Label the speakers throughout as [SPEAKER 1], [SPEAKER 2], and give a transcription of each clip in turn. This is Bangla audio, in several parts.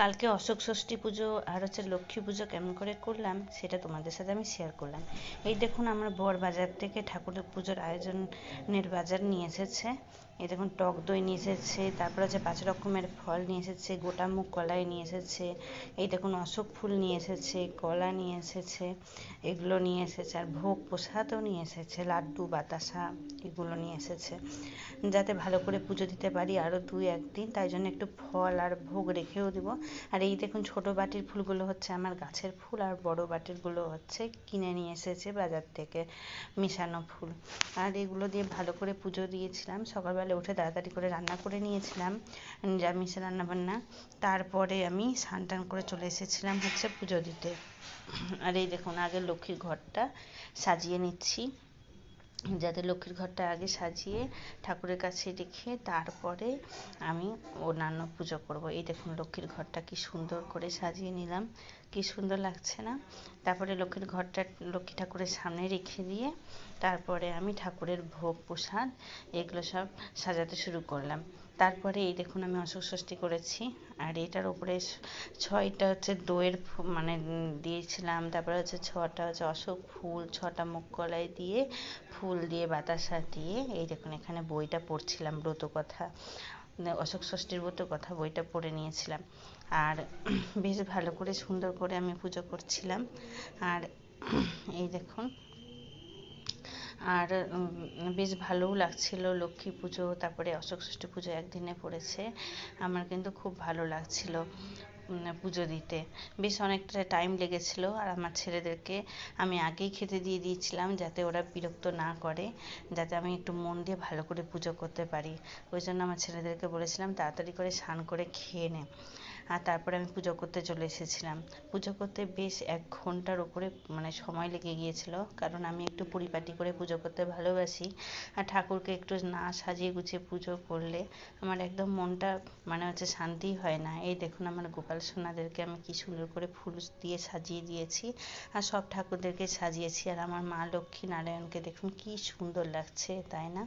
[SPEAKER 1] কালকে অশোক ষষ্ঠী পুজো আর হচ্ছে লক্ষ্মী পুজো কেমন করে করলাম, সেটা তোমাদের সাথে আমি শেয়ার করলাম। এই দেখুন, আমরা বর বাজার থেকে ঠাকুরের পুজোর আয়োজনের বাজার নিয়ে এসেছে। এই দেখুন, টক দই নিয়ে এসেছে, তারপর হচ্ছে পাঁচ রকমের ফল নিয়ে এসেছে, গোটা মুগ কলাই নিয়ে এসেছে, এই দেখুন অশোক ফুল নিয়ে এসেছে, কলা নিয়ে এসেছে, এগুলো নিয়ে এসেছে, আর ভোগ প্রসাদও নিয়ে এসেছে, লাড্ডু, বাতাসা, এগুলো নিয়ে এসেছে। যাতে ভালো করে পুজো দিতে পারি আরও দুই একদিন তাই জন্য একটু ফল আর ভোগ রেখেও দিব। আর এই দেখুন, ছোট বাটির ফুলগুলো হচ্ছে আমার গাছের ফুল, আর বড় বাটিরগুলো হচ্ছে কিনে নিয়ে এসেছে বাজার থেকে মিশানো ফুল। আর এগুলো দিয়ে ভালো করে পুজো দিয়েছিলাম, সকালবেলা উঠে তাড়াতাড়ি করে রান্না করে নিয়েছিলাম, নিরামিষ রান্নাবান্না। তারপরে আমি স্নান টান করে চলে এসেছিলাম হচ্ছে পুজো দিতে। আর এই দেখুন আগে লক্ষ্মীর ঘরটা সাজিয়ে নিচ্ছি। যাতে লক্ষ্মীর ঘরটা আগে সাজিয়ে ঠাকুরের কাছে রেখে তারপরে আমি অন্যান্য পুজো করব। এই দেখুন লক্ষ্মীর ঘরটা কি সুন্দর করে সাজিয়ে নিলাম। কি সুন্দর লাগছে না? তারপরে লক্ষ্মীর ঘরটা লক্ষ্মী ঠাকুরের সামনে রেখে দিয়ে তারপরে আমি ঠাকুরের ভোগ প্রসাদ এগুলো সব সাজাতে শুরু করলাম। তারপরে এই দেখুন আমি অশোক ষষ্ঠী করেছি আর এটার উপরে ছয়টা হচ্ছে দইয়ের মানে দিয়েছিলাম। তারপরে হচ্ছে ছটা হচ্ছে অশোক ফুল, ছটা মুখ কলাই দিয়ে ফুল দিয়ে বাতাসা দিয়ে এই দেখুন এখানে বইটা পড়ছিলাম ব্রত কথা অশোক ষষ্ঠীর ব্রত কথা বইটা পড়ে নিয়েছিলাম। আর বেশ ভালো করে সুন্দর করে আমি পুজো করছিলাম। আর এই দেখুন, আর বেশ ভালোও লাগছিল লক্ষ্মী পুজো, তারপরে অশোক ষষ্ঠী পুজো একদিনে পড়েছে। আমার কিন্তু খুব ভালো লাগছিল। পুজো দিতে। বেশ অনেকটা টাইম লেগেছিল আর আমার ছেলেদেরকে আমি আগেই খেতে দিয়ে দিয়েছিলাম যাতে ওরা বিরক্ত না করে, যাতে আমি একটু মন দিয়ে ভালো করে পুজো করতে পারি। ওই জন্য আমার ছেলেদেরকে বলেছিলাম, তাড়াতাড়ি করে স্নান করে খেয়ে নে। আর তারপরে আমি পুজো করতে চলে এসেছিলাম। পুজো করতে বেশ এক ঘণ্টার উপরে মানে সময় লেগে গিয়েছিল, কারণ আমি একটু পরিপাটি করে পুজো করতে ভালোবাসি। আর ঠাকুরকে একটু না সাজিয়ে গুছিয়ে পুজো করলে আমার একদম মনটা মানে হচ্ছে শান্তি হয় না। এই দেখুন আমার গোপাল সোনাদেরকে আমি কি সুন্দর করে ফুল দিয়ে সাজিয়ে দিয়েছি আর সব ঠাকুরদেরকে সাজিয়েছি। আর আমার মা লক্ষ্মী নারায়ণকে দেখুন কি সুন্দর লাগছে, তাই না?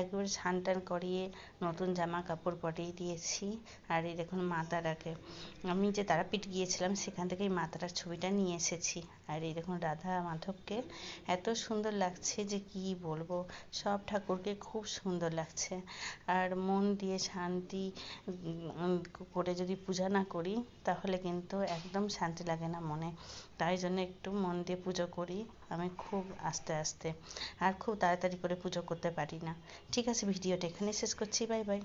[SPEAKER 1] একবার স্নান টান করিয়ে নতুন জামা কাপড় পরিয়ে দিয়েছি। আর এই দেখুন মা তারাকে আমি যে তারাপীঠ গিয়েছিলাম, সেখান থেকেই মা তারার ছবিটা নিয়ে এসেছি। আর এই দেখুন রাধা মাধবকে এত সুন্দর লাগছে যে কি বলব, সব ঠাকুরকে খুব সুন্দর লাগছে। আর মন দিয়ে শান্তি করে যদি পূজা না করি, তাহলে কিন্তু একদম শান্তি লাগে না মনে। তাই জন্য একটু মন দিয়ে পুজো করি, আমি খুব আস্তে আস্তে। আর খুব তাড়াতাড়ি করে পুজো করতে পারি না। ঠিক আছে, ভিডিওটা এখানে শেষ করছি। Bye bye.